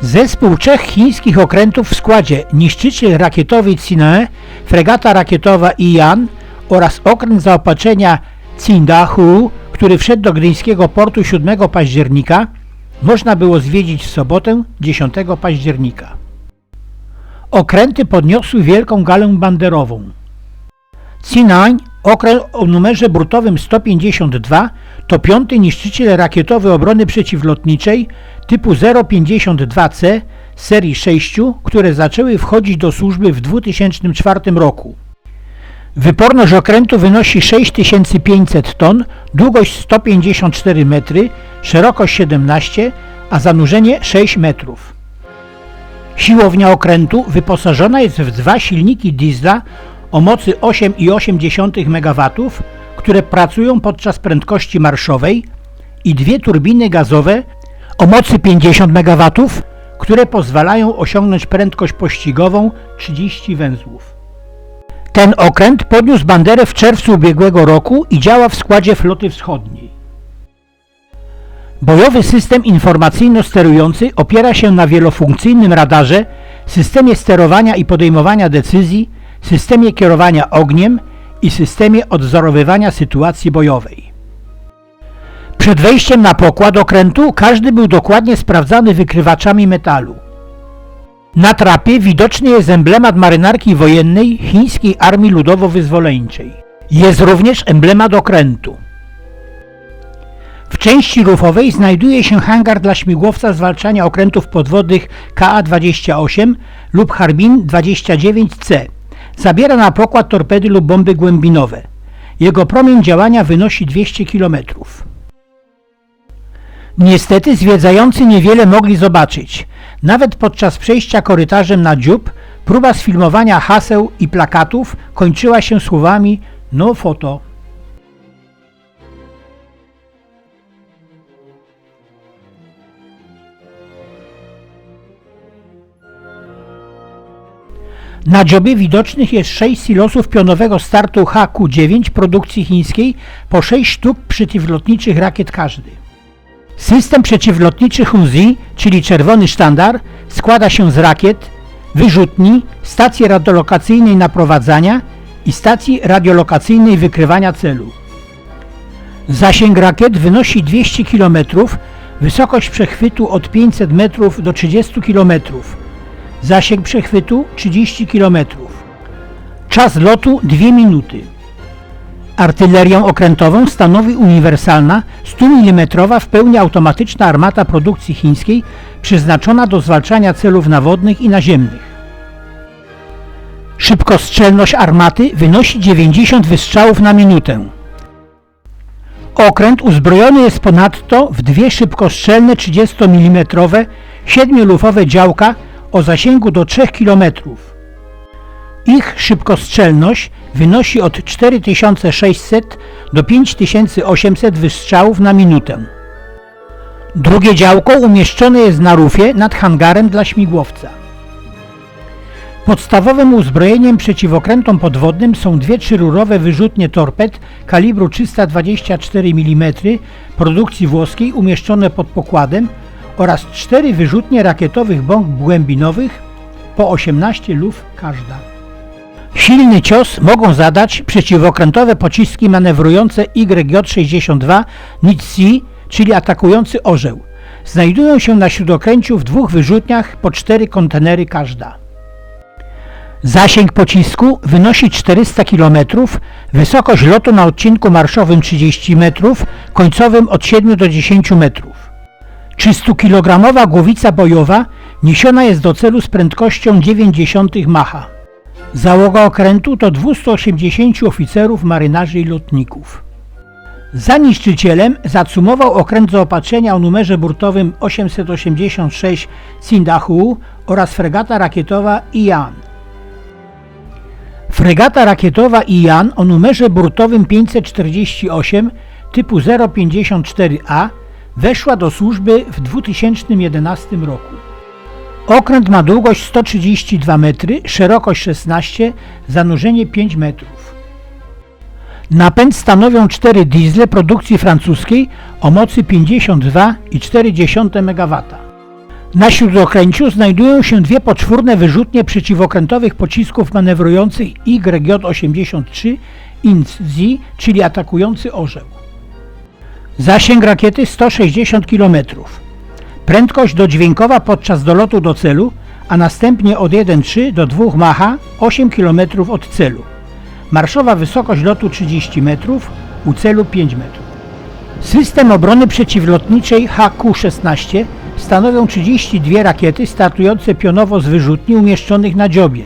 Zespół trzech chińskich okrętów w składzie niszczyciel rakietowy Cine, fregata rakietowa Ian oraz okręt zaopatrzenia Tsindahu, który wszedł do gdyńskiego portu 7 października, można było zwiedzić w sobotę 10 października. Okręty podniosły wielką galę banderową. C9, okręt o numerze brutowym 152, to piąty niszczyciel rakietowy obrony przeciwlotniczej typu 052C serii 6, które zaczęły wchodzić do służby w 2004 roku. Wyporność okrętu wynosi 6500 ton, długość 154 metry, szerokość 17, a zanurzenie 6 metrów. Siłownia okrętu wyposażona jest w dwa silniki diesla o mocy 8,8 MW, które pracują podczas prędkości marszowej i dwie turbiny gazowe o mocy 50 MW, które pozwalają osiągnąć prędkość pościgową 30 węzłów. Ten okręt podniósł banderę w czerwcu ubiegłego roku i działa w składzie floty wschodniej. Bojowy system informacyjno-sterujący opiera się na wielofunkcyjnym radarze, systemie sterowania i podejmowania decyzji, systemie kierowania ogniem i systemie odwzorowywania sytuacji bojowej. Przed wejściem na pokład okrętu każdy był dokładnie sprawdzany wykrywaczami metalu. Na trapie widoczny jest emblemat marynarki wojennej Chińskiej Armii Ludowo-Wyzwoleńczej. Jest również emblemat okrętu. W części rufowej znajduje się hangar dla śmigłowca zwalczania okrętów podwodnych KA-28 lub Harbin 29C. Zabiera na pokład torpedy lub bomby głębinowe. Jego promień działania wynosi 200 km. Niestety zwiedzający niewiele mogli zobaczyć. Nawet podczas przejścia korytarzem na dziób próba sfilmowania haseł i plakatów kończyła się słowami no foto. Na dziobie widocznych jest 6 silosów pionowego startu HQ-9 produkcji chińskiej po 6 sztuk przeciwlotniczych rakiet każdy. System przeciwlotniczy Hunzi, czyli czerwony sztandar, składa się z rakiet, wyrzutni, stacji radiolokacyjnej naprowadzania i stacji radiolokacyjnej wykrywania celu. Zasięg rakiet wynosi 200 km, wysokość przechwytu od 500 metrów do 30 km. Zasięg przechwytu 30 km. Czas lotu 2 minuty. Artylerią okrętową stanowi uniwersalna 100 mm w pełni automatyczna armata produkcji chińskiej przeznaczona do zwalczania celów nawodnych i naziemnych. Szybkostrzelność armaty wynosi 90 wystrzałów na minutę. Okręt uzbrojony jest ponadto w dwie szybkostrzelne 30 mm 7-lufowe działka o zasięgu do 3 km. Ich szybkostrzelność wynosi od 4600 do 5800 wystrzałów na minutę. Drugie działko umieszczone jest na rufie nad hangarem dla śmigłowca. Podstawowym uzbrojeniem przeciwokrętom podwodnym są dwie trzyrurowe wyrzutnie torped kalibru 324 mm produkcji włoskiej umieszczone pod pokładem oraz cztery wyrzutnie rakietowych bomb głębinowych po 18 luf każda. Silny cios mogą zadać przeciwokrętowe pociski manewrujące YJ-62 NITC, czyli atakujący orzeł. Znajdują się na śródokręciu w dwóch wyrzutniach po cztery kontenery każda. Zasięg pocisku wynosi 400 km, wysokość lotu na odcinku marszowym 30 metrów, końcowym od 7 do 10 metrów. 300-kilogramowa głowica bojowa niesiona jest do celu z prędkością 90 Macha. Załoga okrętu to 280 oficerów, marynarzy i lotników. Za niszczycielem zacumował okręt zaopatrzenia o numerze burtowym 886 Sindahu oraz fregata rakietowa Ian. Fregata rakietowa Ian o numerze burtowym 548 typu 054A weszła do służby w 2011 roku. Okręt ma długość 132 metry, szerokość 16, zanurzenie 5 metrów. Napęd stanowią cztery diesle produkcji francuskiej o mocy 52,4 MW. Na śródokręciu znajdują się dwie poczwórne wyrzutnie przeciwokrętowych pocisków manewrujących YJ-83 INZ, czyli atakujący orzeł. Zasięg rakiety 160 km. Prędkość dodźwiękowa podczas dolotu do celu, a następnie od 1,3 do 2 Macha 8 km od celu. Marszowa wysokość lotu 30 metrów, u celu 5 metrów. System obrony przeciwlotniczej HQ-16 stanowią 32 rakiety startujące pionowo z wyrzutni umieszczonych na dziobie.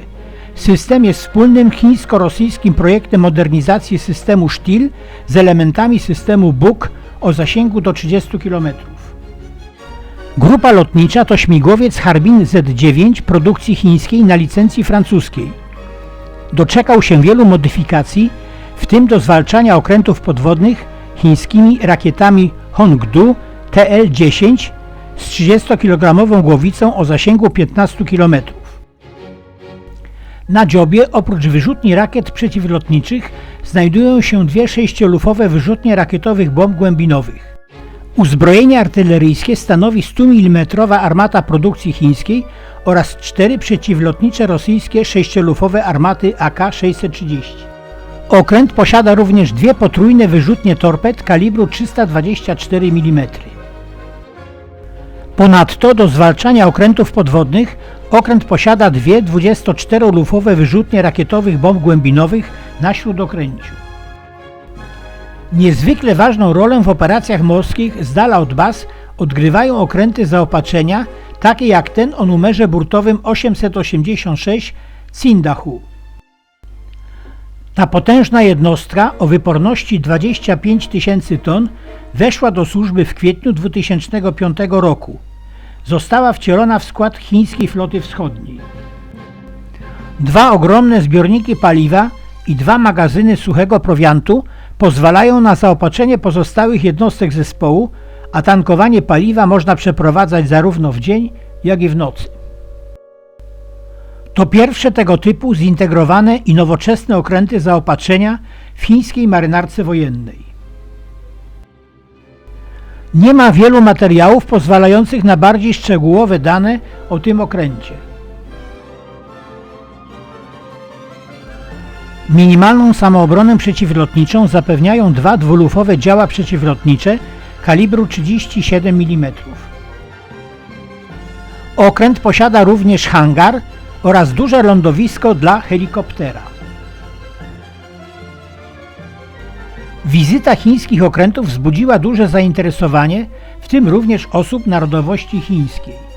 System jest wspólnym chińsko-rosyjskim projektem modernizacji systemu STIL z elementami systemu Buk o zasięgu do 30 km. Grupa lotnicza to śmigłowiec Harbin Z9 produkcji chińskiej na licencji francuskiej. Doczekał się wielu modyfikacji, w tym do zwalczania okrętów podwodnych chińskimi rakietami Hongdu TL-10 z 30-kg głowicą o zasięgu 15 km. Na dziobie oprócz wyrzutni rakiet przeciwlotniczych znajdują się dwie sześciolufowe wyrzutnie rakietowych bomb głębinowych. Uzbrojenie artyleryjskie stanowi 100 mm armata produkcji chińskiej oraz cztery przeciwlotnicze rosyjskie sześciolufowe armaty AK-630. Okręt posiada również dwie potrójne wyrzutnie torped kalibru 324 mm. Ponadto do zwalczania okrętów podwodnych okręt posiada dwie 24-lufowe wyrzutnie rakietowych bomb głębinowych na śródokręciu. Niezwykle ważną rolę w operacjach morskich z dala od baz odgrywają okręty zaopatrzenia, takie jak ten o numerze burtowym 886 Cindahu. Ta potężna jednostka o wyporności 25 tysięcy ton weszła do służby w kwietniu 2005 roku. Została wcielona w skład chińskiej floty wschodniej. Dwa ogromne zbiorniki paliwa i dwa magazyny suchego prowiantu pozwalają na zaopatrzenie pozostałych jednostek zespołu, a tankowanie paliwa można przeprowadzać zarówno w dzień, jak i w nocy. To pierwsze tego typu zintegrowane i nowoczesne okręty zaopatrzenia w chińskiej marynarce wojennej. Nie ma wielu materiałów pozwalających na bardziej szczegółowe dane o tym okręcie. Minimalną samoobronę przeciwlotniczą zapewniają dwa dwulufowe działa przeciwlotnicze kalibru 37 mm. Okręt posiada również hangar oraz duże lądowisko dla helikoptera. Wizyta chińskich okrętów wzbudziła duże zainteresowanie, w tym również osób narodowości chińskiej.